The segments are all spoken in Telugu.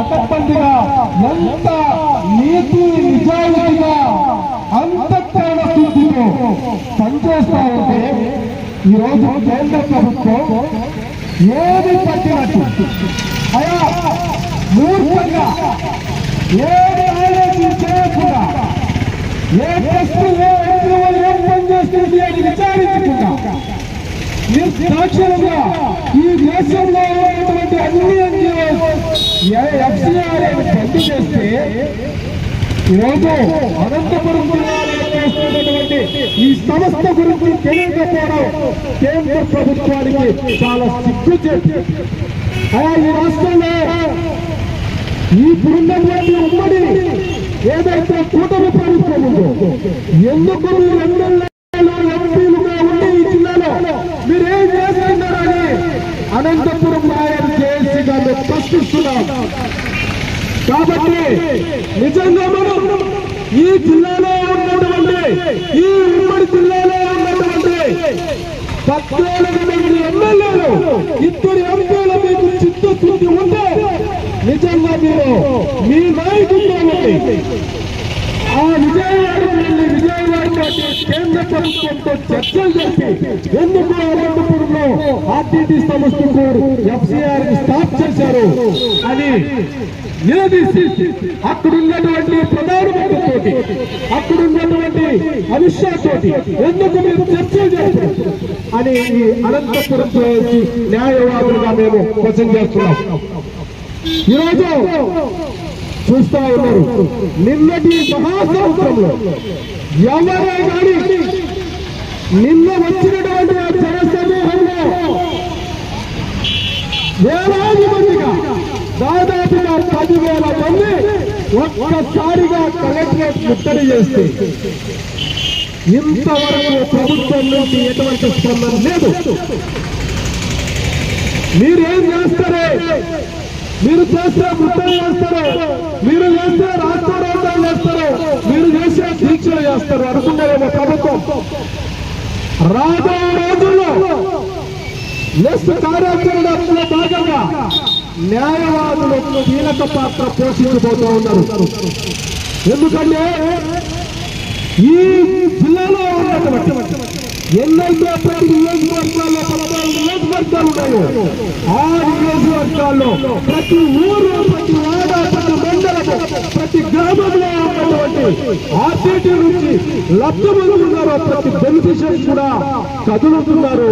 పకడ్బందీగా ఎంత నీతి నిజాయితీగా అంతఃకరణ శుద్ధితో పనిచేస్తా ఉంటే ఈరోజు కేంద్ర ప్రభుత్వం ఏది పట్టినట్టు? అయా మూర్ఖంగా ఏది ఆలోచన చేయకుండా ఏ ప్రశ్న నిర్దాక్షిణంగా ఈ దేశంలో ఉన్నటువంటి అన్ని ఎన్జిఓస్ ఎఫ్సిఆర్ బంద్ చేస్తే ఈరోజు అనంతపురం జిల్లాలో ఈ సంస్థ గురించి తెలియకపోవడం కేంద్ర ప్రభుత్వానికి చాలా సిగ్గు చెప్పి అలా ఈ రాష్ట్రంలో ఇప్పుడున్నటువంటి ఉమ్మడి ఏదైతే కూటమి ప్రభుత్వం ఉందో ఎందుకు మీరు ఎమ్మెల్యేలు ఎంపీలుగా ఉండి ఈ జిల్లాలో మీరేం చేస్తున్నారని అనంతపురం నాయర్ జేఏసీ గారిని ప్రశ్నిస్తున్నాం. కాబట్టి నిజంగా మనం ఈ జిల్లాలో ఉన్నటువంటి ఈ ఉమ్మడి జిల్లాలో ఉన్నటువంటి పద్నాలుగు మంది ఎమ్మెల్యేలు ఇద్దరు ఎంపీల మీకు చిత్తశుద్ధి ఉంటే నిజంగా మీరు మీ నాయకుడు ఆ విజయవాడ నుండి విజయవాడ కేంద్ర ప్రభుత్వంతో చర్చలు జరిపి ఎందుకు అనంతపురంలో ఆర్టీటీ సంస్థకు ఎఫ్సిఆర్ స్టాప్ చేశారు అని నిలదీసి అక్కడున్నటువంటి ప్రధానమంత్రితోటి అక్కడున్నటువంటి అమిత్ షా తోటి ఎందుకు మీరు చర్చలు జరిపారు అని ఈ అనంతపురం న్యాయవాదులుగా మేము క్వశ్చన్ చేస్తున్నాం. ఈరోజు చూస్తా ఉన్నారు. నిన్నటి మహాసముద్రంలో ఎవరే కానీ నిన్న వచ్చినటువంటి ఆ జన సమూహంలో వేలాది మందిగా దాదాపుగా పదివేల మంది ఒక్కసారిగా కలెక్టరేట్ ముట్టడి చేస్తే ఇంతవరకు ప్రభుత్వం నుంచి ఎటువంటి స్పందన లేదు. మీరేం చేస్తారే? మీరు చేస్తే ముట్టలు చేస్తారు. మీరు చేస్తే రాష్ట్రాలు చేస్తారు. మీరు చేసే దీక్షలు చేస్తారు. అనుకున్నారేమో ప్రభుత్వం. రాబో రోజుల్లో నెక్స్ట్ కార్యాచరణలో భాగంగా న్యాయవాదులు కీలక పాత్ర పోషించబోతూ ఉన్నారు. ఎందుకంటే ఈ జిల్లాలో ఎన్నైతే ప్రతి నియోజకవర్గాల్లో పద్నాలుగు నియోజకవర్గాలు ఉన్నాయో ఆ నియోజకవర్గాల్లో ప్రతి ఊరు ప్రతి వాడ ప్రతి మండలము ప్రతి గ్రామంలో ఉన్నటువంటి ఆర్టీటీ నుంచి లక్ష మంది ప్రతి బెనిఫిషియర్స్ కూడా కదులుతున్నారు.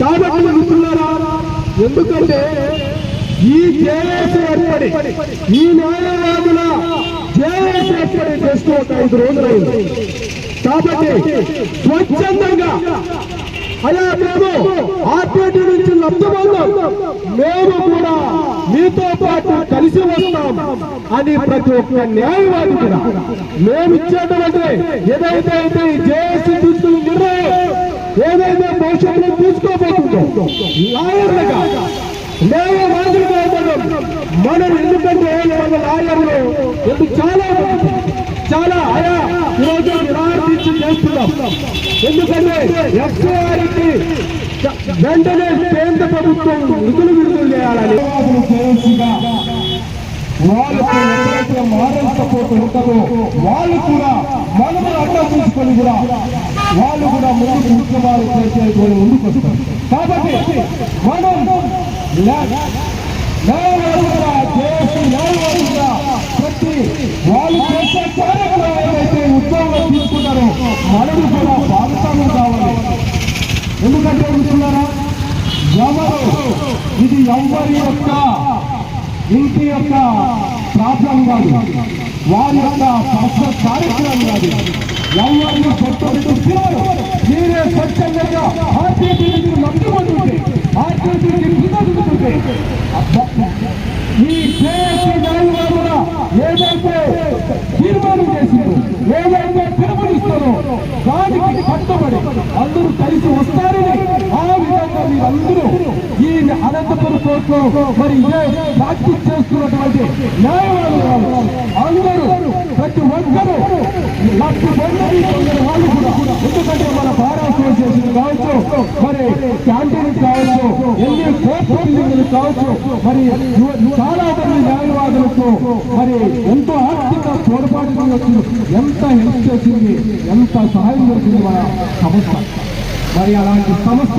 కాబట్టి మిత్రులారా ఎందుకంటే ఈ జేఏసీ ఏర్పడి ఈ న్యాయవాదుల జేఏసీ ఏర్పడి జస్ట్ ఒక ఐదు రోజులైంది. కాబట్టి స్వచ్ఛందంగా అలా మేము ఆర్టీటీ నుంచి లబ్ధి మేము కూడా మీతో పాటు కలిసి వస్తాం అని ప్రతి ఒక్క న్యాయవాది కూడా. మేము ఇచ్చేటువంటి ఏదైతే అయితే ఈ జేఏసీ తీసుకున్న నిర్ణయం ఏదైతే భవిష్యత్తులో తీసుకోబోతుందో లాయర్లుగా న్యాయవాదులుగా మనం ఎందుకంటే మన లాయర్లు? ఎందుకు చాలా చాలా అయా నిరాకరించి ఎందుకంటే ఎఫ్ఐఆర్కి వెంటనే కేంద్ర ప్రభుత్వం నిధులు విడుదల చేయాలని. వాళ్ళకు ఎప్పుడైతే మారల్ సపోర్ట్ ఉంటుందో వాళ్ళు కూడా మనము అర్థం చేసుకొని కూడా వాళ్ళు కూడా ముందుకు ఉద్యమాలు చేసేటువంటి ముందుకు వస్తారు. కాబట్టి మనం చేసి ప్రతి వాళ్ళు చేసే మనము కూడా భాగస్వామ్యం కావాలి ఎందుకంటే అనుకున్నారా ఎవరు ఇది ఎవరి యొక్క ఇంటి యొక్క ప్రాబ్లం కాదు వారి యొక్క పర్సనల్ కార్యక్రమం కాదు ఎవరిని కొట్టబెట్టు పిల్లలు మీరే స్వచ్ఛందంగా ఆర్టీసీకి నమ్ముకుంటుంటే ఆర్టీసీ కృతజ్ఞతుంటే ఈ కేఎస్సీ న్యాయవాదులు కూడా ఏదైతే తీర్మానం చేసిందో ఏదైతే నుంచి వస్తారని ఆ విధంగా మీరందరూ ఈ అనంతపురం కోర్టులో మరి ఇదే ప్రాక్టీస్ చేస్తున్నటువంటి న్యాయవాదులు అందరూ ప్రతి ఒక్కరూ లక్ష మంది వాళ్ళు కూడా. ఎందుకంటే మన బార్ అసోసియేషన్ కావచ్చు మరి క్యాంటీన్ కావచ్చు ఎన్ని కోర్టు కావచ్చు మరి చాలా మంది న్యాయవాదులకు మరి ఎంతో ఆర్థిక తోడ్పాటు ఎంత హెల్ప్ చేసింది ఎంత సహాయం చేసింది మన సంస్థ. మరి అలాంటి సంస్థ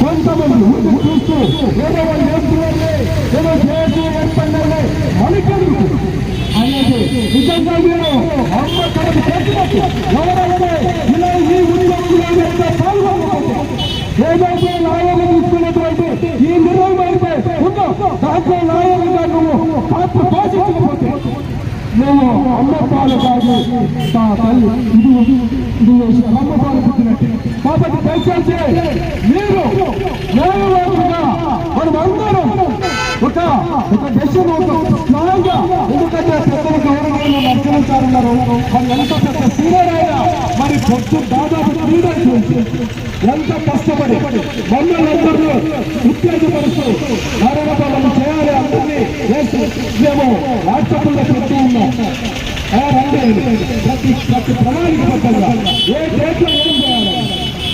కొంతమంది ముందు చూస్తూ ఏదో వాళ్ళు చేస్తున్నారులే ఏదో చేసి ఏర్పడినారులే మనకెందుకు అనేది నిజంగా మీరు అమ్మ కడప చేసినట్టు ఎవరైతే ఇలా ఈ ఉద్యోగంలో అయితే పాల్గొనకపోతే ఏదైతే లాయర్లు తీసుకున్నటువంటి ఈ నిర్వహణ ఉందో దాంట్లో లాయర్లుగా నువ్వు పాత్ర పోషించకపోతే నువ్వు అమ్మ కాదు తా తల్లి ఇది ఇది అమ్మపాలు పుట్టినట్టు కాబట్టి దయచేసి మీరు న్యాయవాదులుగా మనం అందరం ఒక ఒక దశను ఎందుకంటే పెద్దలు గౌరవంలో నర్చించారన్నారు వాళ్ళు ఎంత పెద్ద సీనియర్ అయినా మరి దాదాపు లీడర్స్ ఎంత కష్టపడి మమ్మల్ని అందరూ ఉత్తేజపరుస్తూ నారాయణ మనం చేయాలి అందరినీ వేసి మేము వాట్సాప్లో పెట్టి ఉన్నాం. ప్రతి ప్రతి ప్రణాళిక పట్టంగా ఏ డేట్లో ఏం చేయాలి?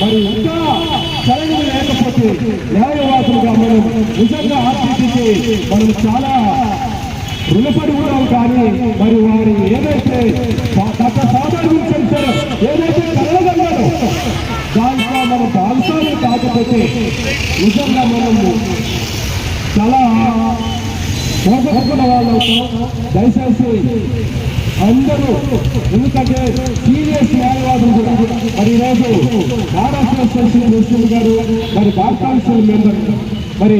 మరి ఇంకా చలనం లేకపోతే న్యాయవాదులుగా మనం నిజంగా ఆర్టీసీకి మనం చాలా రుణపడి ఉన్నాం కానీ మరి వారు ఏదైతే సా- గత సాధారణ చేశారో ఏదైతే కలగన్నారో దాంట్లో మనం భాగస్వామి కాకపోతే నిజంగా మనము చాలా మోసపోతున్న వాళ్ళు. దయచేసి అందరూ ఎందుకంటే సీరియస్ న్యాయవాదులు కూడా మరి ఈరోజు బార్ అసోసియేషన్ ప్రెసిడెంట్ గారు మరి బార్ కౌన్సిల్ మెంబర్ మరి